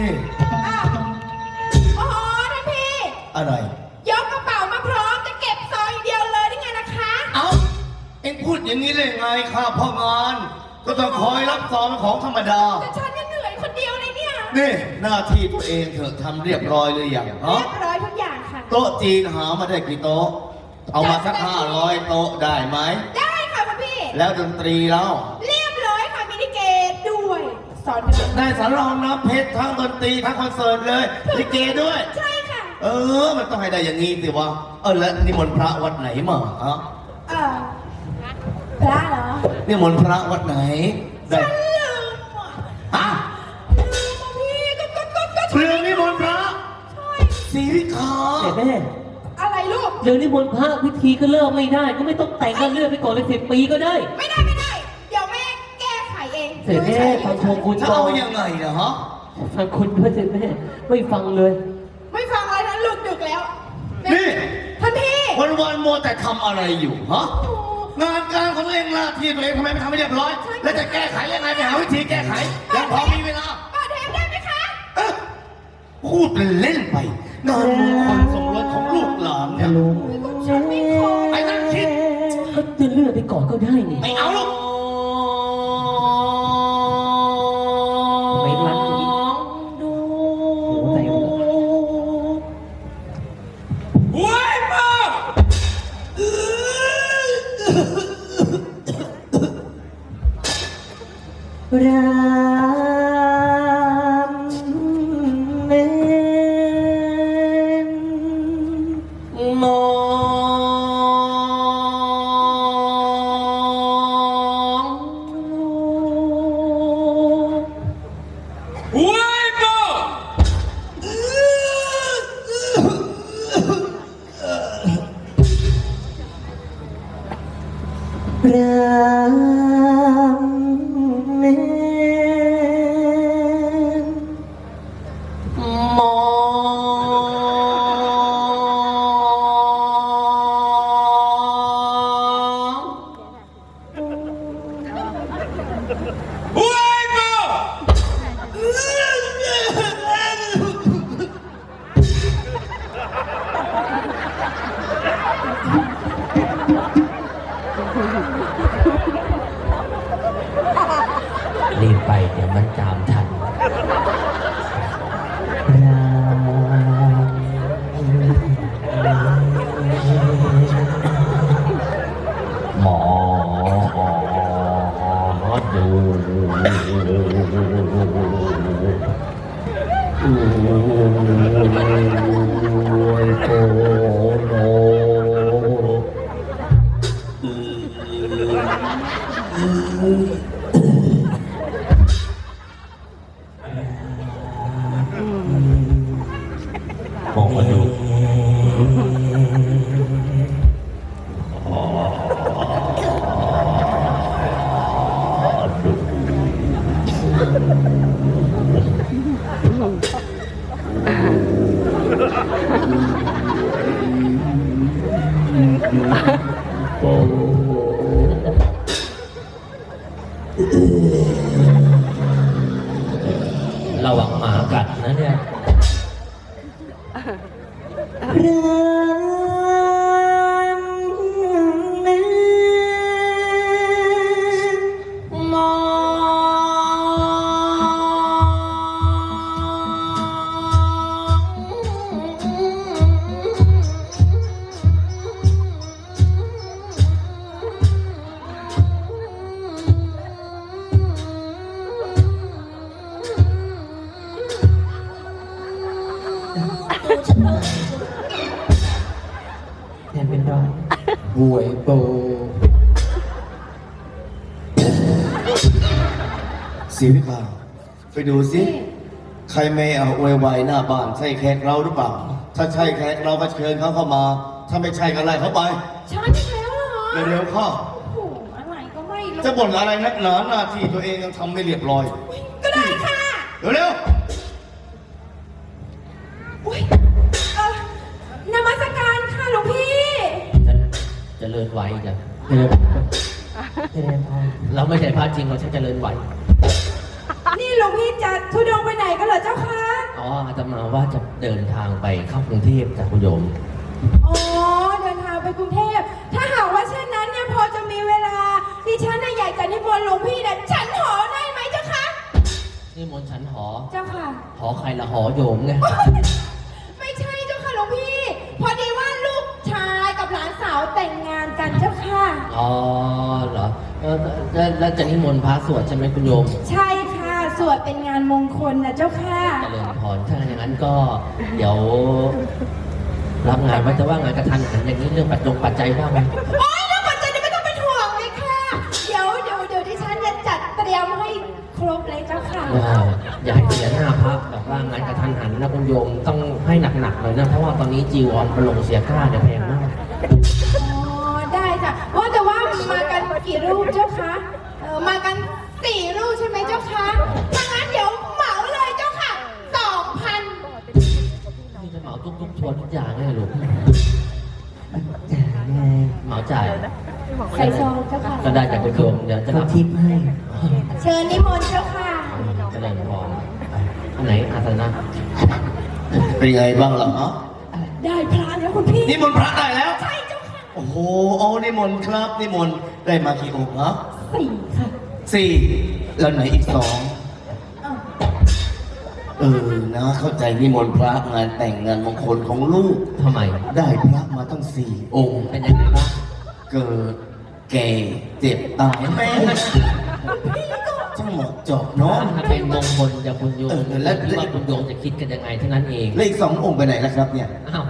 นี่อ้าวโอ้โหท่านพี่ อะไร ยกกระเป๋ามาพร้อมจะเก็บซองอย่างเดียวเลยได้ไงนะคะ เอ้า เอ็งพูดอย่างนี้ได้ไงข้าพ่องาน ก็ต้องคอยรับซองเป็นของธรรมดา แต่ฉันเนี่ยเหนื่อยคนเดียวเลยเนี่ยนี่หน้าที่ตัวเองเถอะทำเรียบร้อยเลยอย่างเรีเนาะยบร้อยทุกอย่างค่ะ โต๊ะจีนหามาได้กี่โต๊ะ เอามาสักห้าร้อยโต๊ะได้ไหม ได้ค่ะคุณพี่ แล้วดนตรีแล้ว เรียบร้อยค่ะมินิเกตด้วย สอนราม ได้สารองน้ำเพชรทั้งดนตรีทั้งคอนเสิร์ตเลยลิเกด้วย ใช่ค่ะ เออ มันต้องให้ได้อย่างนี้สิวะเออแล้วนิมนต์พระวัดไหนมาฮะเออพระเหรอนิมนต์พระวัดไหนได้ฉันลืมอะฮะลืมอะพี่ก็ก็ก็ก็เรื่องนิมนต์พระใช่สีวิคาแต่แม่อะไรลูกเรื่องนิมนต์พระพิธีก็เริ่มไม่ได้ ก็ไม่ต้องแต่งกันเลื่อนไปก่อนเลยสิบปีก็ได้ ไม่ได้ไม่ได้เดี๋ยวแม่แก้ ไขเองเสร็จแม่ฟังโชกุนจะก่อเอานยังไงนะฮะฟังคุณด้วยเสร็จแม่ไม่ฟังเลย ไม่ฟังอะไรนะลูกดึกแล้วแม่นี่ท่านพี่วันวันๆมัวแต่ทำอะไรอยู่ฮะโอ้งานการของตัวเองหน้าที่ตัวเองทำไมไม่ทำให้เรียบร้อย แล้วจะแก้ไขยังไงไปหาวิธีแก้ไขยังพอมีเวลา เปิดเทปได้ไหมคะ เอ๊ะพูดเป็นเล่นไปงานมงคลสมรสของลูกหลานเนี่ยลุงฉันไม่ขอไอ้นั่นคิด ก็จะเลื่อนไปก่อนก็ได้นี่ไม่เอาลูกไม่ รัม เมองมาดู วยโตสีวิภาไปดูสิ ใครไม่เอาอวยไวหน้าบ้าน ใช่แขกเราหรือเปล่า ถ้าใช่แขกเราก็เชิญเขาเข้ามา ถ้าไม่ใช่ก็ไล่เขาไปฉันอีกแล้วเหรอเร็วๆเข้าโอ้โหอะไรก็ไม่รู้จะบ่นอะไรนักหนาหน้าที่ตัวเองยังทำไม่เรียบร้อย ก็ได้ค่ะเร็วอุ้ยเออนมัส ริญไหวจ้ะเจริญเจริญพรเราไม่ใช่พระจริงเราใช่เจริญไหวนี่หลวงพี่จะทุดงไปไหนกันเหรอเจ้าคะว่าจะเดินทางไปเข้ากรุงเทพจากคุณโยมอ๋อเดินทางไปกรุงเทพ ถ้าหากว่าเช่นนั้นเนี่ยพอจะมีเวลาดิฉันน่ะอยากจะนิมนต์หลวงพี่เนี่ยฉันหอได้ไหมเจ้าคะนี่มนต์ฉันหอเจ้าค่ะ หอใครละหอโยมไงไม่ใช่เจ้าค่ะหลวงพี่ พอดีว่าลูกชายกับหลานสาวแต่งงาน กันเจ้าค่ะ อ๋อเหรอเออแล้วแล้วจะนิมนต์พระสวดใช่ไหมคุณโยม ใช่ค่ะ สวดเป็นงานมงคลนะเจ้าค่ะ เจริญพรถ้าอย่างนั้นก็เดี๋ยว รับงานไว้แต่ว่างานกระทันหันอย่างนี้เรื่องปัจจงปัจจัยบ้างไหมโอ๊ยแล้วปัจจัยนี่ไม่ต้องเป็นห่วงเลยค่ะ เดี๋ยวเดี๋ยวเดี๋ยวดิฉันจะจัดเตรียมให้ครบเลยเจ้าค่ะเอออย่าให้เสียหน้าพระแบบว่างานกระทันหันนะคุณโยมต้องให้หนักๆหน่อยนะเพราะว่าตอนนี้จีวรประหลงเสียค่าเนี่ยแพงมาก กันกี่รูปเจ้าคะเออมากันสี่รูปใช่ไหมเจ้าคะถ้างั้นเดี๋ยวเหมาเลยเจ้าค่ะสองพันนี่จะเหมาทุกๆทัวร์ทุกอย่างเลยลูกไงเหมาจ่ายใส่ซองเจ้าค่ะก็ได้จากคุณโยมเดี๋ยวจะก็รับทิปให้เชิญนิมนต์เจ้าค่ะเจริญพรอันไหนอาสนะเป็นไงบ้างล่ะฮะได้พระแล้วคุณพี่นิมนต์พระได้แล้ว ใช่เจ้าค่ะ โอ้โหโอ้นิมนต์ครับนิมนต์ได้มากี่องค์ฮะสี่ค่ะสี่แล้วไหนอีกสองอ้าวเออนะเข้าใจนิมนต์พระงานแต่งงานมงคลของลูก ทำไม ได้พระมาตั้งสี่องค์เป็นยังไงบ้างเกิดแก่เจ็บตายแม่ง จอบเนาะ ถ้าเป็นมงคลจากคุณโยมเออแล้วที่ว่าคุณโยมจะคิดกันยังไงเท่านั้นเอง แล้วอีกสององค์ไปไหนแล้วครับเนี่ย อ้าว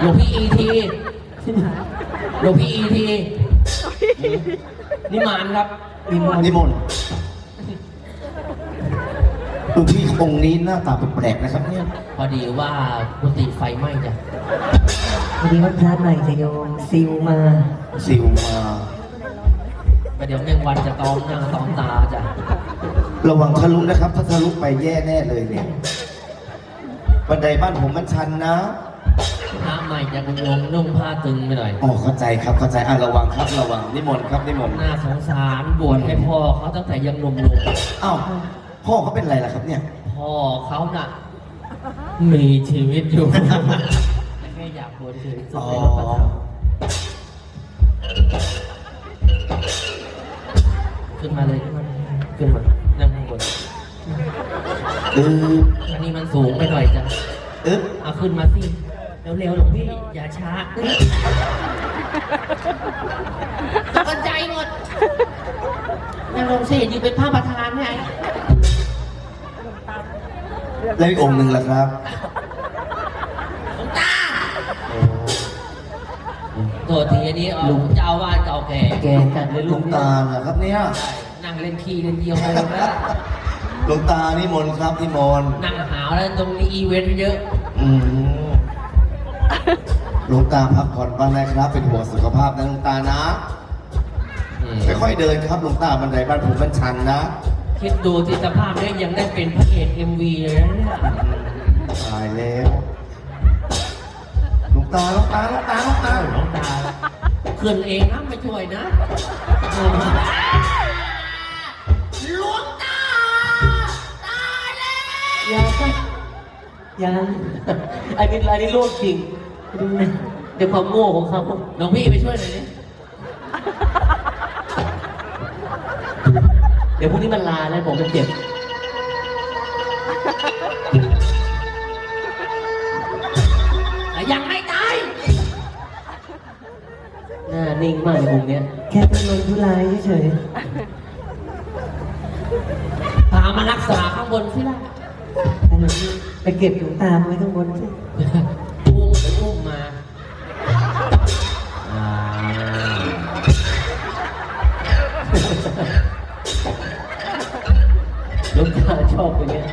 หลวงพี่อีทีหลวงพี่อีทีนี่มานครับนิมนต์นิมนต์หลวงพี่องค์นี้หน้าตาแปลกๆนะครับเนี่ยพอดีว่ากุฏิไฟไหม้จ้ะวันนี้วันพระใหม่จะโยมซิลมา ซิวมา ประเดี๋ยวแมงวันจะตอมหน้าตอมตาจ้ะระวังทะลุนะครับ ถ้าทะลุไปแย่แน่เลยเนี่ยบันไดบ้านผมมันชันนะหน้าใหม่จากคุณโยมนุ่งผ้าตึงไปหน่อย อ๋อเข้าใจครับเข้าใจอะระวังครับระวังนิมนต์ครับนิมนต์น่าสงสารบวชให้พ่อเขาตั้งแต่ยังหนุ่มอ้าวพ่อเขาเป็นไรล่ะครับเนี่ยๆพ่อเขาน่ะ มีชีวิตอยู่แค่อยากบวชเฉยๆสุด ขึ้นมาเลยขึ้นมาขึ้นมานั่งข้างบนเอออันนี้มันสูงไปหน่อยจ้ะเออเอาขึ้นมาสิเร็วๆหลวงพี่อย่าช้าตกใจหมดนั่งลงสิยืนเป็นพระประธานไงแล้วอีกองค์หนึ่งล่ะครับ ตัวทีอันนี้ลุงเจ้าอาวาดเก่าแก่แกจัดเลยหลลูวกงตาเหรอครับเนี่ยนั่งเล่นขี้เล่นเยี่ยวไปแล้วหลวงตานิมนต์ครับนิมนต์นั่งหาวแล้วตรงนี้อีเวนต์เยอะ อืมหลวงตาพักผ่อนบ้างนะครับ เป็นห่วงสุขภาพนะหลวงตานะอืมค่อยๆเดินครับหลวงตาบันไดบ้านผมมันชันนะคิดดูที่สภาพเนี้ยยังได้เป็นพระเอกเอ็มวีเลยนะเนี่ยตายแล้วหลวง ตาหลวงตาหลวงตาหลวงตาหลวงตาขึ้นเองนะไม่ช่วยนะเออหลวงตา ตายแล้วยังยังอันนี้อันนี้โลกจริงดูนะเดี๋ยวความโง่ของเขาหลวงพี่ไปช่วยหน่อยดิเดี๋ยวพรุ่งนี้มันลาแล้วผมจะเจ็บ น้านิ่งมากในมุมเนี้ยแค่เป็นลมทุลายเฉยพามารักษาข้างบนสิล่ะๆอันนี้ไปเก็บหลวงตามไว้ข้างบนสิอุ้มไปอุ้มมาอ่าหลวงตาชอบอย่างเงี้ย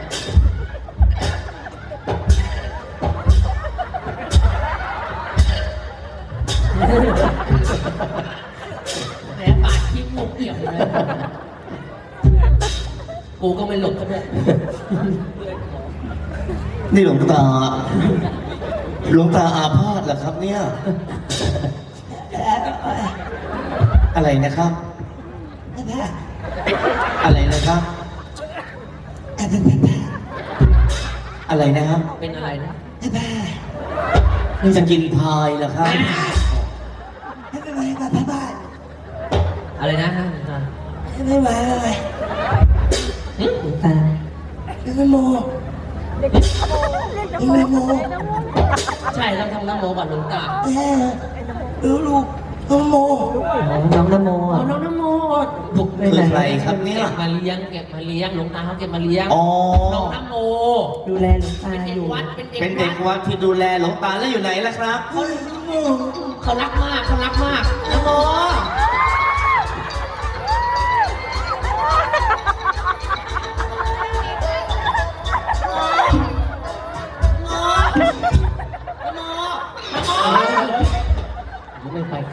นี่หลวงตา หลวงตาอาพาธเหรอครับเนี่ย อะไรนะครับ อะไรนะครับ อะไรนะครับ เป็นอะไรนะนี่จะกินพายเหรอครับ อะไรนะไม่ไหวไม่ไหวหลว งตาไม่โมไม่โมใช่ต้องทำน้ำโมก่อนหลวงตาลูลูกน้องโมน้องนโมเอาน้องน้ำโมบุกคือใครครับเนี่ย เก็บมาเลี้ยงเก็บมาเลี้ยงหลวงตาเขาเก็บมาเลี้ยงอ๋อ น้องน้ำโมดูแลหลวงตาเป็นเด็อกยู่วัดเป็นเด็กเป็นเด็กวัดวัดที่ดูแลหลวงตาแล้วอยู่ไหนล่ะครับ เขารักมากเขารักมากน้ำโม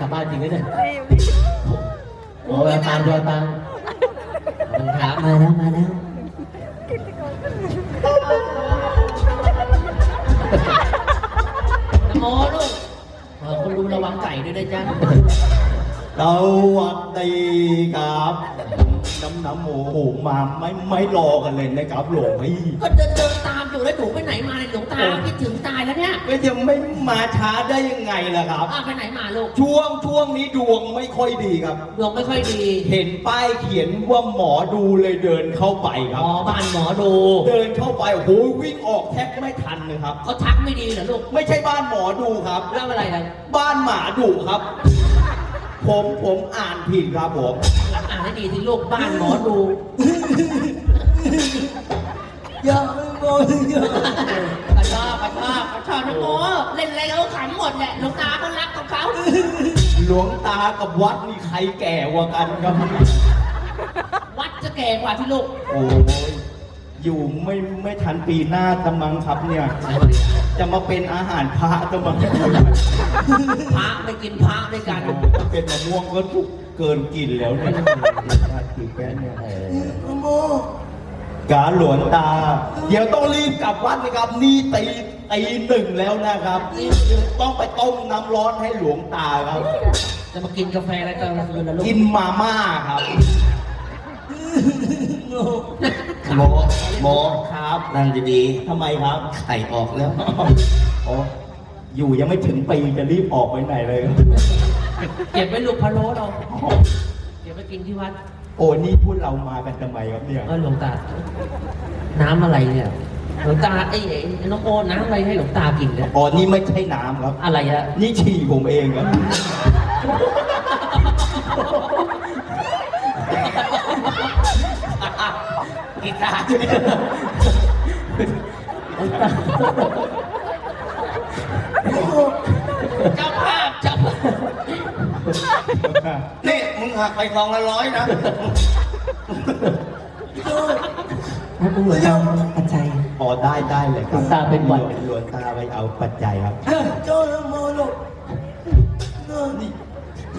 กลับบ้านจริงไหมเนี่ยโอ้ยตามด้วยตามขอบคุณครับมาแล้วมาแล้วน้ำโมลูกเออคนดูระวังไก่ด้วยนะจ๊ะสวัสดีครับน้ำน้ำหมูหมูมาไม่ไม่รอกันเลยนะครับหลวงพี่ก็เดิน ก็จะไม่มาช้าได้ยังไงล่ะครับ อ้าวไปไหนมาลูก ช่วงช่วงนี้ดวงไม่ค่อยดีครับ ดวงไม่ค่อยดี เห็นป้ายเขียนว่าหมอดูเลยเดินเข้าไปคหรัมบอบ้านหมอดู เดินเข้าไปโอ้โหวิ่งออกแทบไม่ทันเลยครับ เขาทักไม่ดีเหรอลูกไม่ใช่บ้านหมอดูครับ เล่าอะไรกันบ้านหมาดุครับ ผมผมอ่านผิดครับผมหลังอ่านให้ดีสิลูกบ้านหมอดู อย่าโมอย่าปะ ชอบปะชอบปะชอบนะโมเล่นอะไรเขาขำหมดแหละหลวงตาเขารักของเขาหลวงตากับวัดนี่ใครแก่กว่ากันครับ วัดจะแก่กว่าที่ลูกโอ้ยอยู่ไม่ไม่ทันปีหน้าตะมังครับเนี่ย จะมาเป็นอาหารพระตะมังพระไม่กินพระด้วยกันถ้าเป็นมะม่วงก็ทุกเกินกินแล้วเนี่ยกินแค่เนี่ย กาหลวงตา เดี๋ยวต้องรีบกลับวัดนะครับ นี่ตีตีหนึ่งแล้วนะครับต้องไปต้มน้ำร้อนให้หลวงตาครับ จะมากินกาแฟอะไรตอนกลางคืนนะลูกกินมาม่าครับโมโมครับนั่งดีๆทำไมครับไข่ออกแล้วอ๋ออยู่ยังไม่ถึงปีจะรีบออกไปไหนเลยครับเก็บไว้ลูกพะโล้เราเก็บไว้กินที่วัด โอ้นี่พูดเรามากันทำไมครับเนี่ยเออหลวงตา น้ำอะไรเนี่ย หลวงตาไอ้ไอ้น้องโอน้ำอะไรให้หลวงตากินเนี่ยอ๋อนี่ไม่ใช่น้ำครับ อะไรอะนี่ฉี่ผมเองครับ กีตาร์เจ้าภาพเจ้าภาพนี่มึง หักไปซองละร้อยนะนั่นเป็นเหมือนเราปัจจัยอ๋อได้ได้เลยครับหลวงตาเป็นหวัด หลวงตาไปเอาปัจจัยครับโจลโมโลนี่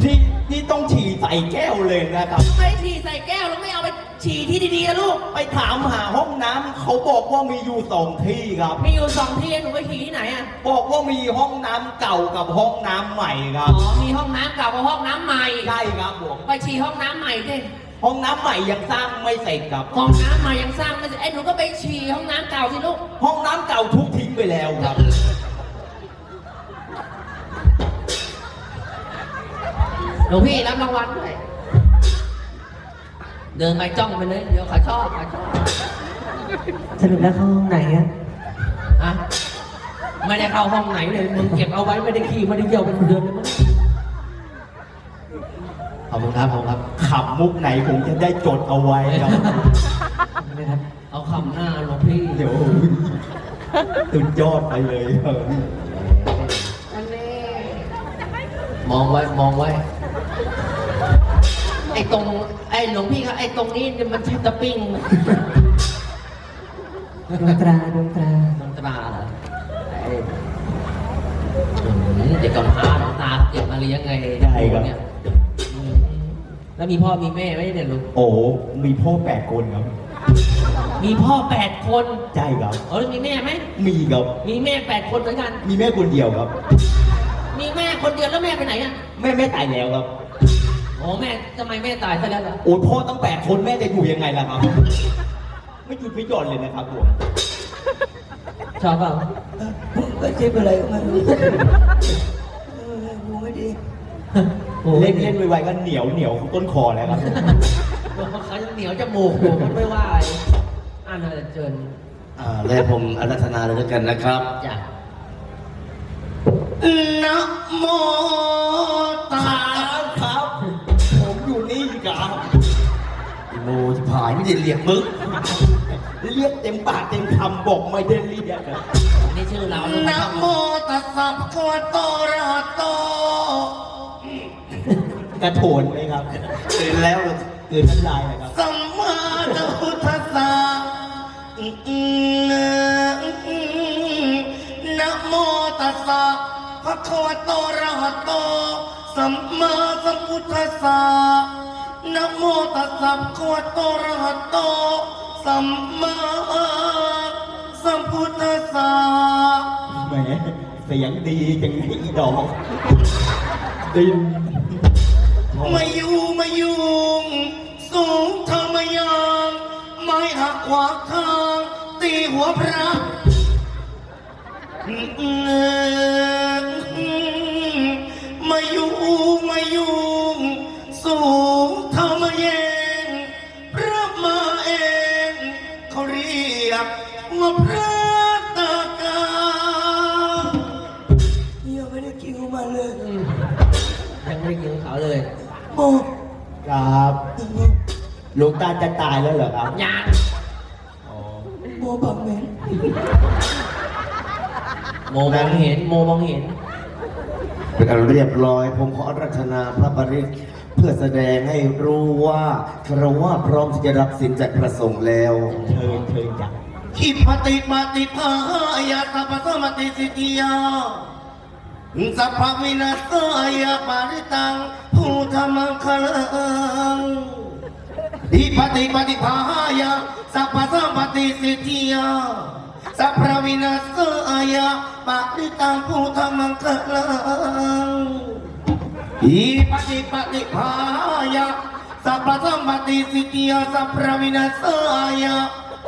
นี่นี่ต้องฉี่ใส่แก้วเลยนะครับไม่ทีใส่แก้วแล้วไม่เอาไป ฉี่ที่ดีๆอะลูก ไปถามหาห้องน้ำเขาบอกว่ามีอยู่สองที่ครับ มีอยู่สองที่หนูไปฉี่ที่ไหนอะบอกว่ามีห้องน้ำเก่ากับห้องน้ำใหม่คอ๋รัอบมีห้องน้ำเก่ากับห้องน้ำใหม่ ใช่ครับผมไปฉี่ห้องน้ำใหม่ดิ ห้องน้ำใหม่ยังสร้างไม่เสร็จครับ ห้องน้ำใหม่ยังสร้างไม่เสร็จไอ้หนูก็ไปฉี่ห้องน้ำเก่าสิลูก ห้องน้ำเก่าทุบทิ้งไปแล้วครับ หลวงพี่รับรางวัลด้วย เดินไปจ้องไปเลย เดี๋ยวเขาชอบเขาชอบสรุปแล้วเข้าห้องไหนอะอะไม่ได้เข้าห้องไหนเลย มึงเก็บเอาไว้ไม่ได้ขี่ไม่ได้เยี่ยวเป็นเดือนเลยมั้งขอบคุณครับขอบคุณครับขับมุกไหนผมจะได้จดเอาไว้ครับ นะครับเอาคำหน้าหลวงพี่เดี๋ยวสุดยอดไปเลยเอออันนี้มองไว้มองไว้ไอ้ตรงไอ้หลวงพี่ครับไอ้ตรงนี้เนี่ยมันแทบจะปิ้งดวงตราดวงตราน้องตราเหรอไอ้อืมเด็กกำพร้าน้องตาเก็บมาเลี้ยงไงเนี่ยอืมแล้วมีพ่อมีแม่ไหมเนี่ยลูกโอ้โหมีพ่อแปดคนครับ มีพ่อแปดคนใช่ครับ เออมีแม่ไหมมีครับ มีแม่แปดคนเหมือนกัน มีแม่คนเดียวครับ มีแม่คนเดียวแล้วแม่ไปไหนอะ แม่แม่ตายแล้วครับ โอ้แม่ทำไมแม่ตายซะแล้วล่ะ โอ้ยพ่อตั้งแปดคนแม่จะอยู่ยังไงล่ะครับ ไม่หยุดไม่หย่อนเลยนะครับผมชอบเปล่าก็เจ็บอะไรก็ไม่รู้เออดูไม่ดีเล่นเล่นไวๆก็เหนียวเหนียวต้นคอแล้วครับ เขาจะเหนียวจมูกอยู่มันไม่ว่าอะไรอ่านอะไรเจิญอ่าและผมอารัธนาเลยแล้วกันนะครับจ้ะนะโมตัสายไม่ได้เรียกมึงเรียกเต็มปากเต็มคำบอกไม่ได้เรียกอะนี่ชื่อเรานะโมตัสสะภะคะวะโตอะระหะโตกระโถนไหมครับตื่นแล้วเกินน้ำลายเลยครับสัมมาสัมพุทธัสสะนะโมตัสสะภะคะวะโตอะระหะโตสัมมาสัมพุทธัสสะ นะโมตัสสะภะคะวะโตอะระหะโต สัมมาสัมพุทธัสสะแหมเสียงดีจังไงอีดอกดินมาอยู่มายุ่งสูงเธอมายังไม่หักขวางทาง ตีหัวพระมายุ่งมายุ่ หลวงตาจะตายแล้วเหรอครับยังอ๋อโมบังเหม็นโมมองเห็น โมมองเห็น เป็นอันเรียบร้อย ผมขอรัตนาพระบริตรเพื่อแสดงให้รู้ว่าคารวะพร้อมที่จะรับสินจากพระสงฆ์แล้วเชิญเชิญจ้ะอิปฏิปฏิภาหายาสัพพะสมติสิทธิยาสัพพะวินาศายาปาริตังภูธรรมังคลัง อิปฏิปฏิภาหายาสัพพะสมติสิทธิยาสัพพะวินาศายาปาริตังภูธรรมังคลังอิปฏิปฏิภายะสัพพะสัมปติสิทธิยาสัพพะวินาศายะ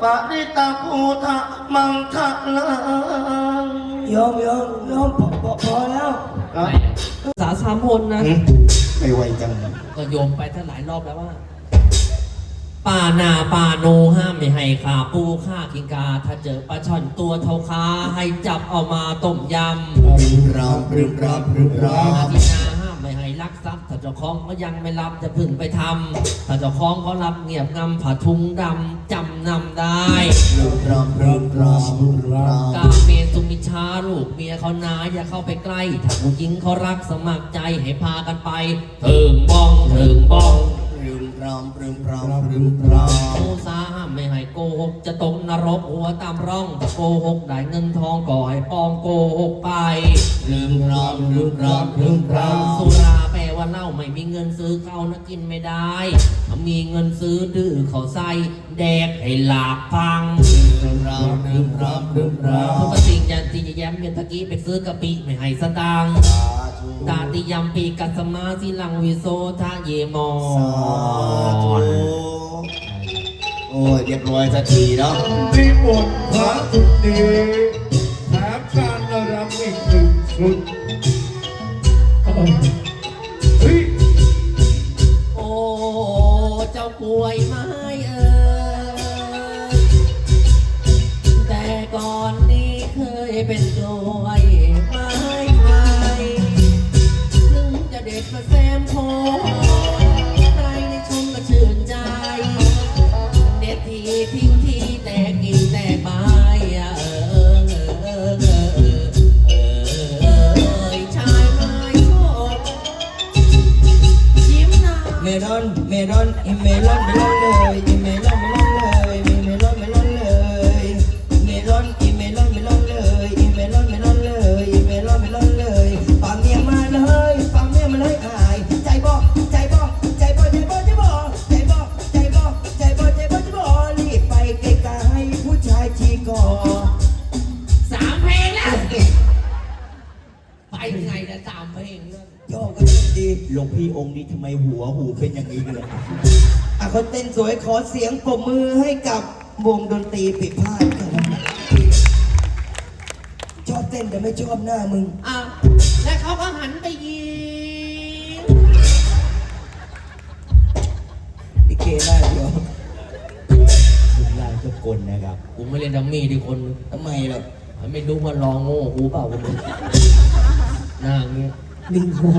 ปริตาภูธะมังคะลังยอมยอมยอมพอพอพอแล้วสาสามพลนะไม่ไหวจังก็โยมไปท่านหลายรอบแล้วว่า ป่านาป่าโนห้ามไม่ให้ขาปูฆ่ากิงกา ถ้าเจอปลาช่อนตัวเท่าขาให้จับเอามาต้มยำรึมรามรึมรามรึมราอาทินาห้ามไม่ให้ลักทรัพย์ถ้าเจ้าของก็ยังไม่รับจะพึ่งไปทำถ้าเจ้าของก็รับเงียบงำผาทุงดำจำนำได้รึมรามรึมรามรึมรามกาเมสุมิชาลูกเมียเขานาอย่าเข้าไปใกล้ ถ้าผู้หญิงเขารักสมัครใจให้พากันไปเถิงบ้องเถิงบ้อง รึมรามรึมรามรึมรามโมสาห้ามไม่ให้โกหก จะตกนรกหัวตามร่องถ้าโกหกได้เงินทองก็ให้ปองโกหกไปรึมรามรึมรามรึมรามสุราแปลว่าเหล้าไม่มีเงินซื้อเข้านะกินไม่ได้ถ้ามีเงินซื้อดื้อเขาใส่แดกให้หลาบพังรึมรามรึมรามรึมรามทุกสิ่งอย่างที่จะแย้มเมียนตะกี้ไปซื้อกะปิไม่ให้สตางค์สาธุ ตาติยมปีกัสมาสิลังวิโสทะเยมอสาธุโอ้ยเรียบร้อยสักทีเนาะนิมนต์พระสุดีแถมการรำอีกหนึ่งชุดเฮ้ยโอ้ เจ้ากล้วย เสียงปรบมือให้กับวงดนตรีปิดพลาดครับไม่ชอบหน้ามึงอ้าวแล้วเขาก็หันไปยิงลิเกหน้าเดียวรูปร่างก็กลนะครับกูไม่เล่นดัมมี่ดิคนทำไมล่ะไม่รู้ว่ารอโง่กูเปล่าคนนึงหน้าอย่างเงี้ยลิงโง่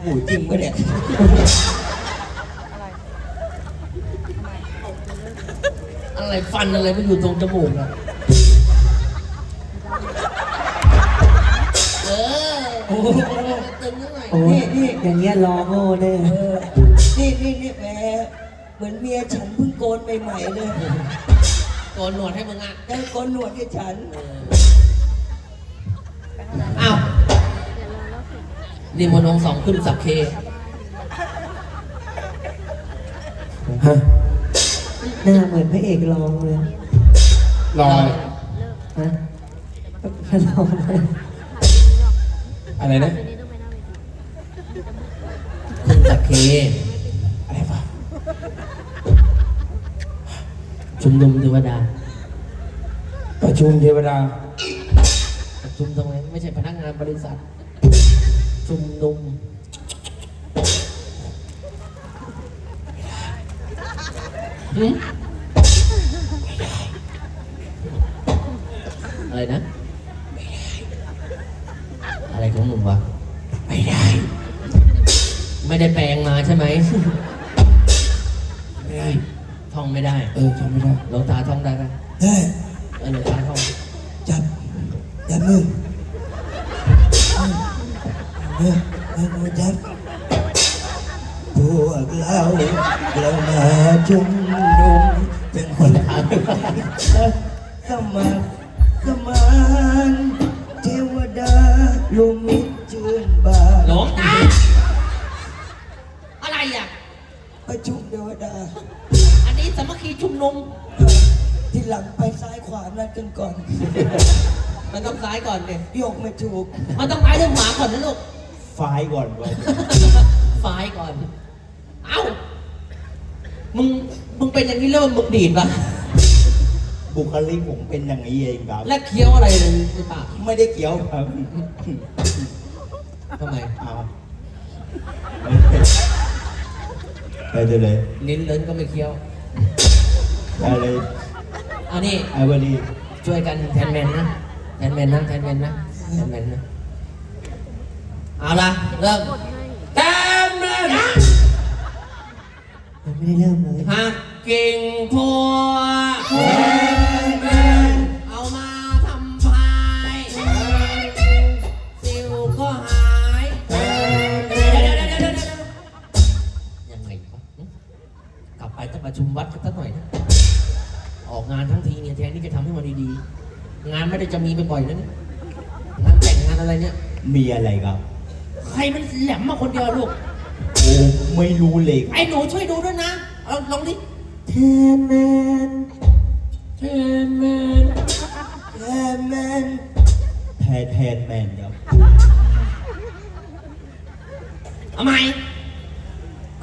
โอ้จริงปะเนี่ย อะไรฟันอะไรมันอยู่ตรงจมูกอะเออโอ้ตึงนิดหน่อยโอ้นี่นี่อย่างเงี้ยรอโง่แน่เออนี่นี่นี่แหมเหมือนเมียฉันเพิ่งโกนใหม่ๆเลยโกนหนวดให้มึงอะได้โกนหนวดให้ฉันอ้าวนี่มนองสองขึ้นสับเค หน้าเหมือนพระเอกรองเลยรออะไรฮะพระรองเลยอะไรนะขึ้นสับเคอะไรวะชุมนุมเทวดา ประชุมเทวดา ประชุมตรงนี้ไม่ใช่พนักงานบริษัท ชุมนุม อะไรนะ อะไรของมึงวะ ไม่ได้ ไม่ได้แปลงมาใช่ไหม ไม่ได้ ท่องไม่ได้ เออจำไม่ได้หลวงตาท่องได้ไหมเฮ้ยเออหลวงตาท่อง จับ จับมือเออเออเออจับพ วกเราเรามาชุมนุมเป็นคนทำสมัครสมานเทวดาลงมิตรชื่นบานหลวงตาอะไรอะประชุมเทวดา อันนี้สามัคคีชุมนุมที่หลังไปซ้ายขวานัดกันก่อน มันต้องซ้ายก่อนเด็โยกไม่ถูก มันต้องซ้ายหรือขวาก่อนนะลูก ไฟล์ก่อนไว้ ซ้ายก่อน เอ้า มึง มึง เป็นอย่างนี้แล้วมึงดีดปะบุคลิกผมเป็นอย่างนี้เองครับ และเคี้ยวอะไรในในปากไม่ได้เกี่ยวครับทำไมอ้าวไปเลยเลยลิ้นเลิ้นก็ไม่เคี้ยวไปเลยเอานี่ไอ้วันนี้ช่วยกันแทนแมนนะแทนแมนนะแทนแมนนะแทนแมนนะเอาละเริ่มแทนแมนนะยังไม่ได้เริ่มเลยหัก กิ่งพัวเอามาทำพายสิวก็หายเดี๋ยวเดี๋ยวเดี๋ยวเดี๋ยวเดี๋ยวยังไงวะกลับไปต้องประชุมวัดกันสักหน่อยนะออกงานทั้งทีเนี่ยแทนที่จะทำให้มันดีๆ งานไม่ได้จะมีบ่อยๆนะเนี่ยงานแต่งงานอะไรเนี่ยมีอะไรครับใครมันแหลมมาคนเดียวลูก โอ้ไม่รู้เลย ไอ้หนูช่วยดูด้วยนะเอาลองดิ แทนแมนแทนแมนแทนแมนแทนแทนแมนครับเอาใหม่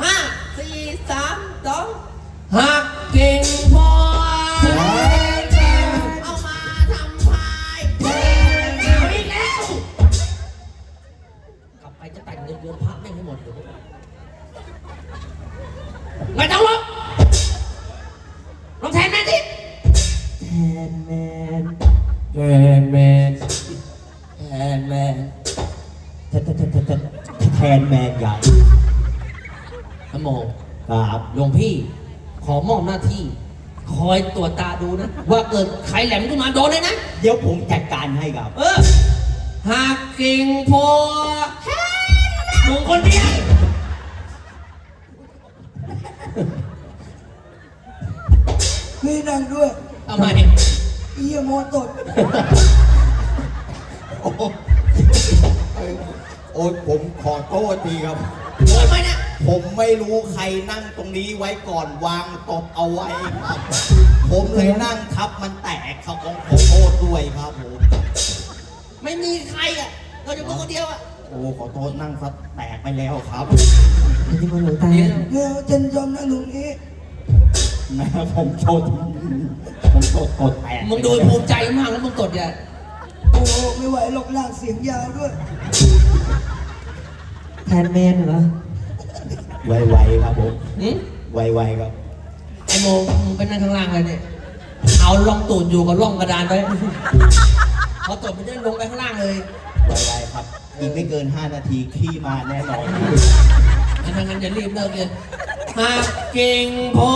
ห้าสี่สามสองหักกิ่งพ แหลมขึ้นมาโดนเลยนะ เดี๋ยวผมจัดการให้ครับ เออหักกิ่งโพหนุ่มคนเดียวเฮ้ยนั่งด้วยทำไมเอียโมตดโอ้โหโอ้ยผมขอโทษทีครับโดนไหมเนี่ย ผมไม่รู้ใครนั่งตรงนี้ไว้ก่อนวางตบเอาไว้ครับ ผมเลยนั่งทับมันแตกครับผมขอโทษด้วยครับผม ไม่มีใครอะ เราจะตัวคนเดียวอะ โอ้ขอโทษนั่งซะแตกไปแล้วครับนี่มันหลวงตาเดี๋ยวเดี๋ยวฉันยอมนั่งตรงนี้นะผมโทษผมโทษโทษแตกมึงดูภูมิใจมากแล้วมึงกดอย่าโอ้ไม่ไหวหรอกลากเสียงยาวด้วย แทนแมนเหรอ ไวๆครับผมหึไวๆครับ ไอโมมึงเป็นนั่งข้างล่างเลยเนี่ย เอาล่องตูดอยู่กับล่องกระดานไปพอตดมันจะลงไปข้างล่างเลยไวๆครับ อีกไม่เกิน 5 นาทีขี้มาแน่นอน งั้นงั้นอย่ารีบเลิกเลยหากเก่งพอ